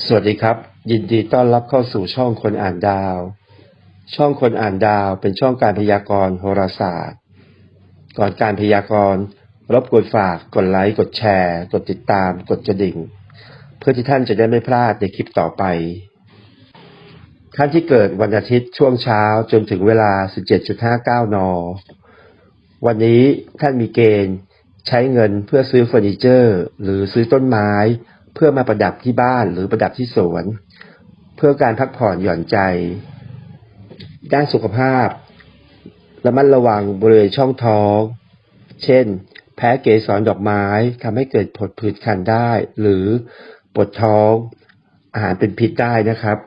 สวัสดีครับ ยินดีต้อนรับเข้าสู่ช่องคนอ่านดาว ช่องคนอ่านดาวเป็นช่องการพยากรณ์โหราศาสตร์ ก่อนการพยากรณ์รบกวนฝากกดไลค์กดแชร์ กดติดตาม กดกระดิ่ง เพื่อที่ท่านจะได้ไม่พลาดในคลิปต่อไป ท่านที่เกิดวันอาทิตย์ช่วงเช้าจนถึงเวลา 17.59 น วันนี้ท่านมีเกณฑ์ใช้เงินเพื่อซื้อเฟอร์นิเจอร์ หรือซื้อต้นไม้ เพื่อมาประดับที่บ้านหรือประดับที่สวน เพื่อการพักผ่อนหย่อนใจ ด้านสุขภาพระมัดระวังบริเวณช่องท้อง เช่น แพ้เกสรดอกไม้ทำให้เกิดผดผื่นคันได้ หรือปวดท้อง อาหารเป็นพิษได้นะครับ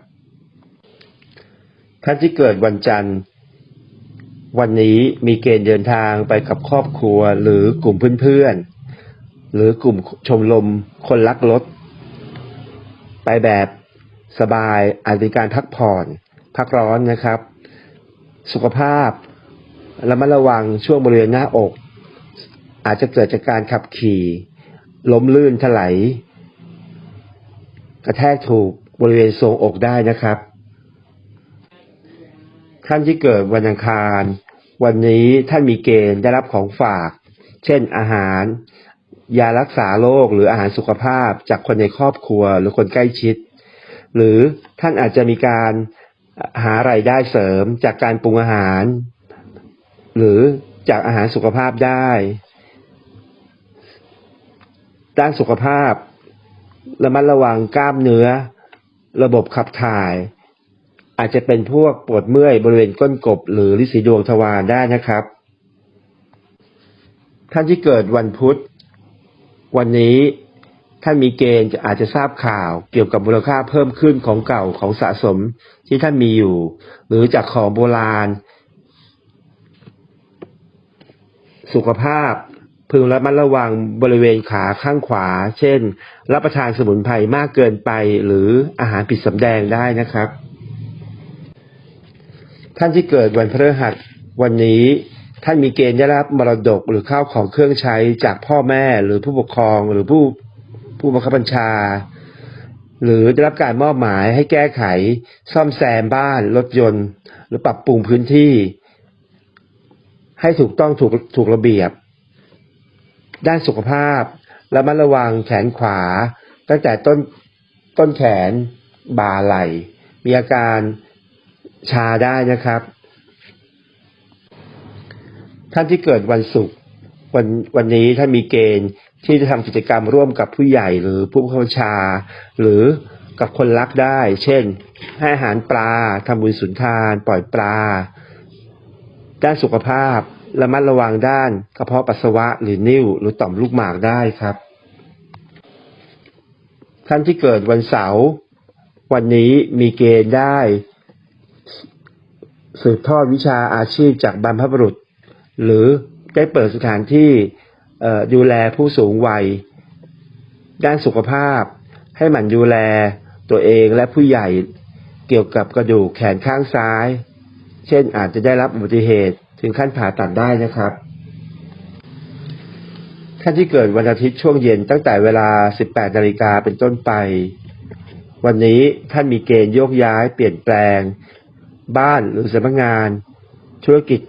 ท่านที่เกิดวันจันทร์ วันนี้มีเกณฑ์เดินทางไปกับครอบครัวหรือกลุ่มเพื่อนๆ หรือกลุ่มชมรมคนรักรถ ไปแบบสบายอาจเป็นการพักผ่อน พักร้อนนะครับ สุขภาพระมัดระวังช่วงบริเวณหน้าอก อาจจะเกิดจากการขับขี่ ล้มลื่นถลายกระแทกถูกบริเวณทรงอกได้นะครับท่านที่เกิดวันอังคาร วันนี้ท่านมีเกณฑ์ได้รับของฝาก เช่นอาหาร ยารักษาโรคหรืออาหารสุขภาพจากคนในครอบครัวหรือคนใกล้ชิด หรือท่านอาจจะมีการหาไรายได้เสริมจากการปรุงอาหาร หรือจากอาหารสุขภาพได้ ด้านสุขภาพระมัดระวังกล้ามเนื้อ ระบบขับถ่าย อาจจะเป็นพวกปวดเมื่อยบริเวณก้นกบ หรือลิสีดวงทวารได้นะครับ ท่านที่เกิดวันพุธ วันนี้ท่านมีเกณฑ์จะอาจจะทราบข่าวเกี่ยวกับมูลค่าเพิ่มขึ้นของเก่าของสะสมที่ท่านมีอยู่ หรือจากของโบราณ สุขภาพพึงระมัดระวังบริเวณขาข้างขวา เช่น รับประทานสมุนไพรมากเกินไปหรืออาหารผิดสำแดงได้นะครับ ท่านที่เกิดวันพฤหัสวันนี้ ท่านมีเกณฑ์ได้รับมรดกหรือข้าวของเครื่องใช้จากพ่อแม่หรือผู้ปกครองหรือผู้ผู้บังคับบัญชา หรือได้รับการมอบหมายให้แก้ไข ซ่อมแซมบ้านรถยนต์ หรือปรับปรุงพื้นที่ ให้ถูกต้องถูกถูกระเบียบ ด้านสุขภาพระมัดระวังแขนขวา ตั้งแต่ต้นต้นแขนบ่าไหล่มีอาการชาได้นะครับ ท่านที่เกิดวันศุกร์วันวันนี้ท่านมีเกณฑ์ที่จะทำกิจกรรมร่วมกับผู้ใหญ่หรือผู้บังคับบัญชา หรือกับคนรักได้ เช่น ให้อาหารปลาทำบุญสุนทาน ปล่อยปลา ด้านสุขภาพระมัดระวังด้านกระเพาะปัสสาวะหรือนิ่วหรือต่อมลูกหมากได้ครับ ท่านที่เกิดวันเสาร์วันนี้มีเกณฑ์ได้ สืบทอดวิชาอาชีพจากบรรพบุรุษ หรือได้เปิดสถานที่ดูแลผู้สูงวัย ด้านสุขภาพ ให้หมั่นดูแลตัวเองและผู้ใหญ่เกี่ยวกับกระดูกแขนข้างซ้าย เช่นอาจจะได้รับอุบัติเหตุถึงขั้นผ่าตัดได้นะครับ ท่านที่เกิดวันอาทิตย์ช่วงเย็นตั้งแต่เวลา 18นาฬิกาเป็นต้นไป วันนี้ท่านมีเกณฑ์โยกย้ายเปลี่ยนแปลง บ้านหรือสำนักงาน ธุรกิจ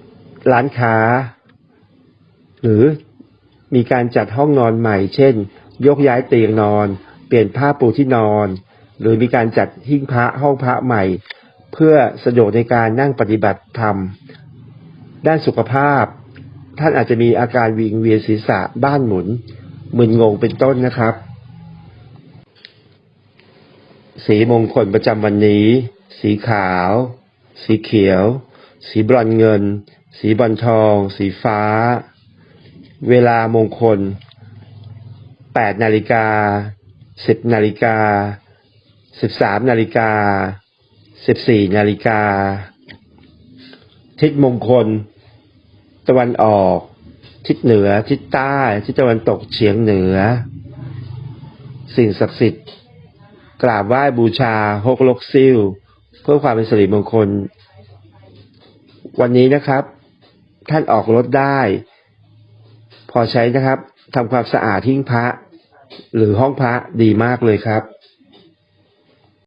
ร้านค้า หรือมีการจัดห้องนอนใหม่ เช่น ยกย้ายเตียงนอน เปลี่ยนผ้าปูที่นอน หรือมีการจัดหิ้งพระห้องพระใหม่ เพื่อสะดวกในการนั่งปฏิบัติธรรม ด้านสุขภาพ ท่านอาจจะมีอาการวิงเวียนศีรษะบ้านหมุนมึนงงเป็นต้นนะครับ สีมงคลประจำวันนี้ สีขาว สีเขียว สีบรอนเงิน สีบอลทอง สีฟ้า เวลามงคล8นาฬิกา10นาฬิกา13นาฬิกา14นาฬิกา ทิศมงคล ตะวันออก ทิศเหนือ ทิศใต้ ทิศตะวันตกเฉียงเหนือ สิ่งศักดิ์สิทธิ์ กราบไหว้บูชาฮกลกซิ่วเพื่อความเป็นสิริมงคล วันนี้นะครับ ท่านออกรถได้ พอใช้นะครับทำความสะอาดทิ้งพระ หรือห้องพระดีมากเลยครับ